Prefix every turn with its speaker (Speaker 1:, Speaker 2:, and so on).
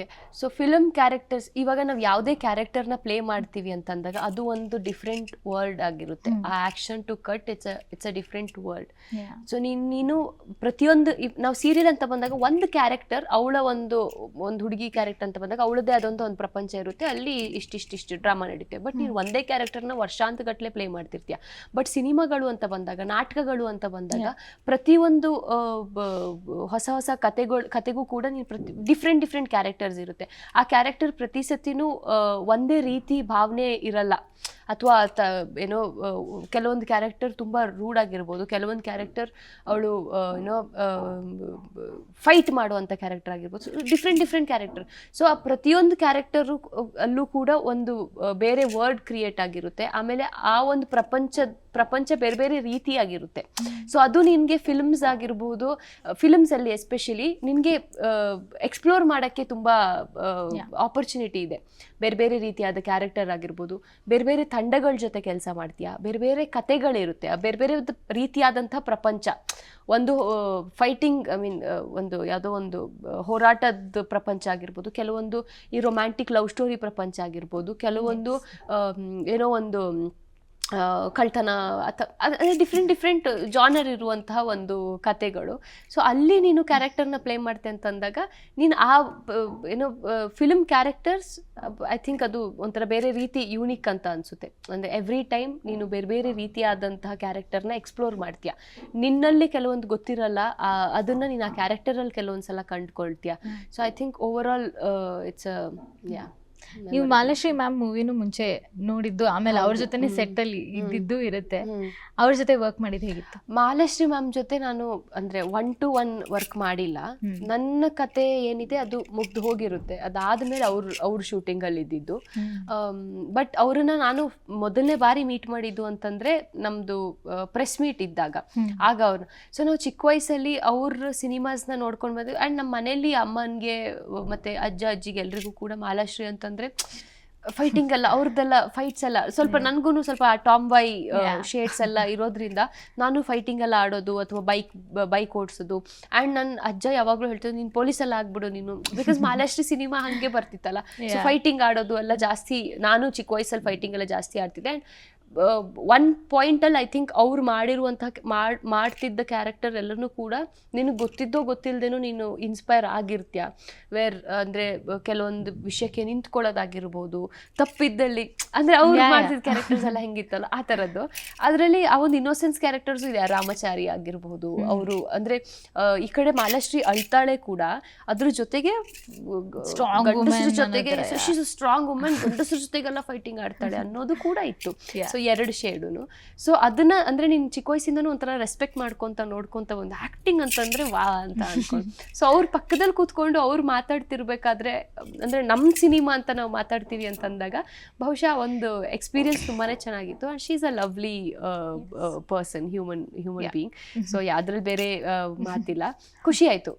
Speaker 1: Okay so film characters ಇವಾಗ ನಾವು ಯಾವುದೇ ಕ್ಯಾರೆಕ್ಟರ್ನ ಪ್ಲೇ ಮಾಡ್ತೀವಿ ಅಂತಂದಾಗ ಅದು ಒಂದು ಡಿಫ್ರೆಂಟ್ ವರ್ಲ್ಡ್ ಆಗಿರುತ್ತೆ. ಆ action to cut it's it's a different world. So ನೀನು ನೀನು ಪ್ರತಿಯೊಂದು ನಾವು ಸೀರಿಯಲ್ ಅಂತ ಬಂದಾಗ ಒಂದು ಕ್ಯಾರೆಕ್ಟರ್ ಅವಳ ಒಂದು ಒಂದು ಹುಡುಗಿ ಕ್ಯಾರೆಕ್ಟರ್ ಅಂತ ಬಂದಾಗ ಅವಳದೇ ಆದಂಥ ಒಂದು ಪ್ರಪಂಚ ಇರುತ್ತೆ. ಅಲ್ಲಿ ಇಷ್ಟಿಷ್ಟಿಷ್ಟು ಡ್ರಾಮಾ ನಡೀತೆ. ಬಟ್ ನೀನು ಒಂದೇ ಕ್ಯಾರೆಕ್ಟರ್ನ ವರ್ಷಾಂತಗಟ್ಟಲೆ ಪ್ಲೇ ಮಾಡ್ತಿರ್ತೀಯ. ಬಟ್ ಸಿನಿಮಾಗಳು ಅಂತ ಬಂದಾಗ ನಾಟಕಗಳು ಅಂತ ಬಂದಾಗ ಪ್ರತಿಯೊಂದು ಹೊಸ ಹೊಸ ಕತೆಗಳು ಕತೆಗೂ ಕೂಡ ನೀನು ಪ್ರತಿ ಡಿಫ್ರೆಂಟ್ ಡಿಫ್ರೆಂಟ್ ಕ್ಯಾರೆಕ್ಟರ್ಸ್ ಇರುತ್ತೆ. ಆ ಕ್ಯಾರೆಕ್ಟರ್ ಪ್ರತಿ ಸತಿನೂ ಒಂದೇ ರೀತಿ ಭಾವನೆ ಇರಲ್ಲ. ಅಥವಾ ಏನೋ ಕೆಲವೊಂದು ಕ್ಯಾರೆಕ್ಟರ್ ತುಂಬ ರೂಡ್ ಆಗಿರ್ಬೋದು. ಕೆಲವೊಂದು ಕ್ಯಾರೆಕ್ಟರ್ ಅವಳು ಏನೋ ಫೈಟ್ ಮಾಡುವಂಥ ಕ್ಯಾರೆಕ್ಟರ್ ಆಗಿರ್ಬೋದು. ಡಿಫ್ರೆಂಟ್ ಡಿಫ್ರೆಂಟ್ ಕ್ಯಾರೆಕ್ಟರ್ ಸೊ ಆ ಪ್ರತಿಯೊಂದು ಕ್ಯಾರೆಕ್ಟರು ಅಲ್ಲೂ ಕೂಡ ಒಂದು ಬೇರೆ ವರ್ಡ್ ಕ್ರಿಯೇಟ್ ಆಗಿರುತ್ತೆ. ಆಮೇಲೆ ಆ ಒಂದು ಪ್ರಪಂಚ ಪ್ರಪಂಚ ಬೇರೆ ಬೇರೆ ರೀತಿಯಾಗಿರುತ್ತೆ ಸೊ ಅದು ನಿನಗೆ ಫಿಲ್ಮ್ಸ್ ಆಗಿರ್ಬೋದು ಫಿಲ್ಮ್ಸಲ್ಲಿ ಎಸ್ಪೆಷಲಿ ನಿನಗೆ ಎಕ್ಸ್ಪ್ಲೋರ್ ಮಾಡೋಕ್ಕೆ ತುಂಬ. ಆಪರ್ಚುನಿಟಿ ಇದೆ. ಬೇರೆ ಬೇರೆ ರೀತಿಯಾದ ಕ್ಯಾರೆಕ್ಟರ್ ಆಗಿರ್ಬೋದು. ಬೇರೆ ಬೇರೆ ತಂಡಗಳ ಜೊತೆ ಕೆಲಸ ಮಾಡ್ತೀಯಾ? ಬೇರೆ ಬೇರೆ ಕತೆಗಳಿರುತ್ತೆ. ಆ ಬೇರೆ ಬೇರೆ ರೀತಿಯಾದಂಥ ಪ್ರಪಂಚ. ಒಂದು ಫೈಟಿಂಗ್ ಐ ಮೀನ್ ಒಂದು ಯಾವುದೋ ಒಂದು ಹೋರಾಟದ ಪ್ರಪಂಚ ಆಗಿರ್ಬೋದು ಕೆಲವೊಂದು ಈ ರೊಮ್ಯಾಂಟಿಕ್ ಲವ್ ಸ್ಟೋರಿ ಪ್ರಪಂಚ ಆಗಿರ್ಬೋದು ಕೆಲವೊಂದು ಏನೋ ಒಂದು ಕಳ್ತನ ಅಥವಾ ಡಿಫ್ರೆಂಟ್ ಡಿಫ್ರೆಂಟ್ ಜಾನರ್ ಇರುವಂತಹ ಒಂದು ಕತೆಗಳು ಸೊ ಅಲ್ಲಿ ನೀನು ಕ್ಯಾರೆಕ್ಟರ್ನ ಪ್ಲೇ ಮಾಡ್ತೆ ಅಂತಂದಾಗ, ನೀನು ಆ ಏನೋ ಫಿಲ್ಮ್ ಕ್ಯಾರೆಕ್ಟರ್ಸ್ ಐ ಥಿಂಕ್ ಅದು ಒಂಥರ ಬೇರೆ ರೀತಿ ಯೂನಿಕ್ ಅಂತ ಅನಿಸುತ್ತೆ. ಅಂದರೆ ಎವ್ರಿ ಟೈಮ್ ನೀನು ಬೇರೆ ಬೇರೆ ರೀತಿಯಾದಂತಹ ಕ್ಯಾರೆಕ್ಟರ್ನ ಎಕ್ಸ್ಪ್ಲೋರ್ ಮಾಡ್ತೀಯ. ನಿನ್ನಲ್ಲಿ ಕೆಲವೊಂದು ಗೊತ್ತಿರಲ್ಲ ಅದನ್ನ ನೀನು ಆ ಕ್ಯಾರೆಕ್ಟರಲ್ಲಿ ಕೆಲವೊಂದು ಸಲ ಕಂಡುಕೊಳ್ತೀಯ. So I think over all it's yeah
Speaker 2: ನೀವು ಮಾಲಾಶ್ರೀ ಮ್ಯಾಮ್ ಮೂವಿನೂ ಮುಂಚೆ ನೋಡಿದ್ದು ಆಮೇಲೆ ಅವ್ರ. ಜೊತೆನೆ ಸೆಟ್ ಅಲ್ಲಿ ಇದ್ದಿದ್ದು ಇರುತ್ತೆ. ಅವ್ರ ಜೊತೆ ವರ್ಕ್ ಮಾಡಿದ್ ಹೇಗಿತ್ತು?
Speaker 1: ಮಾಲಾಶ್ರೀ ಮ್ಯಾಮ್ ಜೊತೆ ನಾನು ಅಂದ್ರೆ ಒನ್ ಟು ಒನ್ ವರ್ಕ್ ಮಾಡಿಲ್ಲ. ನನ್ನ ಕತೆ ಏನಿದೆ ಅದು ಮುಗ್ದು ಹೋಗಿರುತ್ತೆ. ಅದಾದ್ಮೇಲೆ ಅವ್ರ ಅವ್ರ ಶೂಟಿಂಗ್ ಅಲ್ಲಿ ಇದ್ದಿದ್ದು. ಬಟ್ ಅವ್ರನ್ನ ನಾನು ಮೊದಲನೇ ಬಾರಿ ಮೀಟ್ ಮಾಡಿದ್ದು ಅಂತಂದ್ರೆ ನಮ್ದು ಪ್ರೆಸ್ ಮೀಟ್ ಇದ್ದಾಗ. ಆಗ ಅವ್ರು ಸೊ ನಾವು ಚಿಕ್ಕ ವಯಸ್ಸಲ್ಲಿ ಅವ್ರ ಸಿನಿಮಾಸ್ನ ನೋಡ್ಕೊಂಡು ಬಂದ್ವಿ. ಅಂಡ್ ನಮ್ಮ ಮನೆಯಲ್ಲಿ ಅಮ್ಮನಿಗೆ ಮತ್ತೆ ಅಜ್ಜ ಅಜ್ಜಿಗೆ ಎಲ್ರಿಗೂ ಕೂಡ ಮಾಲಾಶ್ರೀ ಅಂತಂದ್ರೆ ಫೈಟಿಂಗ್ ಎಲ್ಲ ಅವ್ರದ್ದೆಲ್ಲ ಫೈಟ್ಸ್ ಎಲ್ಲ ಸ್ವಲ್ಪ ನನಗೂ ಸ್ವಲ್ಪ ಟಾಮ್ ಬಾಯ್. ಶೇಡ್ಸ್ ಎಲ್ಲ ಇರೋದ್ರಿಂದ ನಾನು ಫೈಟಿಂಗ್ ಎಲ್ಲ ಆಡೋದು ಅಥವಾ ಬೈಕ್ ಬೈಕ್ ಓಡಿಸೋದು. ಆ್ಯಂಡ್ ನನ್ನ ಅಜ್ಜ ಯಾವಾಗಲೂ ಹೇಳ್ತಿದ್ರು ನೀನು ಎಲ್ಲ ಆಗ್ಬಿಡು ನೀನು. ಬಿಕಾಸ್ ಮಾಲಾಶ್ರೀ ಸಿನಿಮಾ ಹಾಗೆ ಬರ್ತಿತ್ತಲ್ಲ. ಸೊ. ಫೈಟಿಂಗ್ ಆಡೋದು ಎಲ್ಲ ಜಾಸ್ತಿ ನಾನು ಚಿಕ್ಕ ವಯಸ್ಸಲ್ಲಿ ಫೈಟಿಂಗ್ ಎಲ್ಲ ಜಾಸ್ತಿ ಆಡ್ತಿದ್ದೆ. ಆ್ಯಂಡ್ ಒನ್ ಪಾಯಿಂಟಲ್ಲಿ ಐ ಥಿಂಕ್ ಅವ್ರು ಮಾಡಿರುವಂಥ ಮಾಡ್ ಮಾಡ್ತಿದ್ದ ಕ್ಯಾರೆಕ್ಟರ್ ಎಲ್ಲರೂ ಕೂಡ ನಿನಗೆ ಗೊತ್ತಿದ್ದೋ ಗೊತ್ತಿಲ್ಲದೇನೋ ನೀನು ಇನ್ಸ್ಪೈರ್ ಆಗಿರ್ತೀಯ? ವೇರ್ ಅಂದರೆ ಕೆಲವೊಂದು ವಿಷಯಕ್ಕೆ ನಿಂತ್ಕೊಳ್ಳೋದಾಗಿರ್ಬೋದು ತಪ್ಪಿದ್ದಲ್ಲಿ ಅಂದರೆ ಅವ್ರು. ಮಾಡ್ತಿದ್ದ ಕ್ಯಾರೆಕ್ಟರ್ಸ್ ಎಲ್ಲ ಹೆಂಗಿತ್ತಲ್ಲ ಆ ಥರದ್ದು. ಅದರಲ್ಲಿ ಆ ಒಂದು ಇನ್ನೋಸೆನ್ಸ್ ಕ್ಯಾರೆಕ್ಟರ್ಸ್ ಇದೆ ರಾಮಚಾರಿ ಆಗಿರ್ಬೋದು ಅವರು ಅಂದರೆ ಈ ಕಡೆ ಮಾಲಾಶ್ರೀ ಅಳ್ತಾಳೆ ಕೂಡ ಅದ್ರ ಜೊತೆಗೆ
Speaker 2: ಸ್ಟ್ರಾಂಗ್
Speaker 1: ಜೊತೆಗೆ ಸ್ಟ್ರಾಂಗ್ ವುಮೆನ್ ಗಂಡಸ್ರ ಜೊತೆಗೆಲ್ಲ ಫೈಟಿಂಗ್ ಆಡ್ತಾಳೆ ಅನ್ನೋದು ಕೂಡ ಇತ್ತು. ಸೊ ಎರಡು ಶೇಡುನು. ಸೊ ಅದನ್ನ ಅಂದ್ರೆ ನೀನು ಚಿಕ್ಕ ವಯಸ್ಸಿಂದನೂ ಒಂಥರ ರೆಸ್ಪೆಕ್ಟ್ ಮಾಡ್ಕೊಂತ ನೋಡ್ಕೊಂತ ಒಂದು ಆಕ್ಟಿಂಗ್ ಅಂತಂದ್ರೆ ವಾ ಅಂತ ಅನ್ಕೊಂಡು. ಸೊ ಅವ್ರ ಪಕ್ಕದಲ್ಲಿ ಕೂತ್ಕೊಂಡು ಅವ್ರು ಮಾತಾಡ್ತಿರ್ಬೇಕಾದ್ರೆ ಅಂದ್ರೆ ನಮ್ಮ ಸಿನಿಮಾ ಅಂತ ನಾವು ಮಾತಾಡ್ತೀವಿ ಅಂತಂದಾಗ ಬಹುಶಃ ಒಂದು ಎಕ್ಸ್ಪೀರಿಯನ್ಸ್ ತುಂಬಾನೇ ಚೆನ್ನಾಗಿತ್ತು. And she's a lovely person human human. Being so ಯಾವ್ದ್ರಲ್ಲಿ ಬೇರೆ ಮಾತಿಲ್ಲ. ಖುಷಿ ಆಯ್ತು.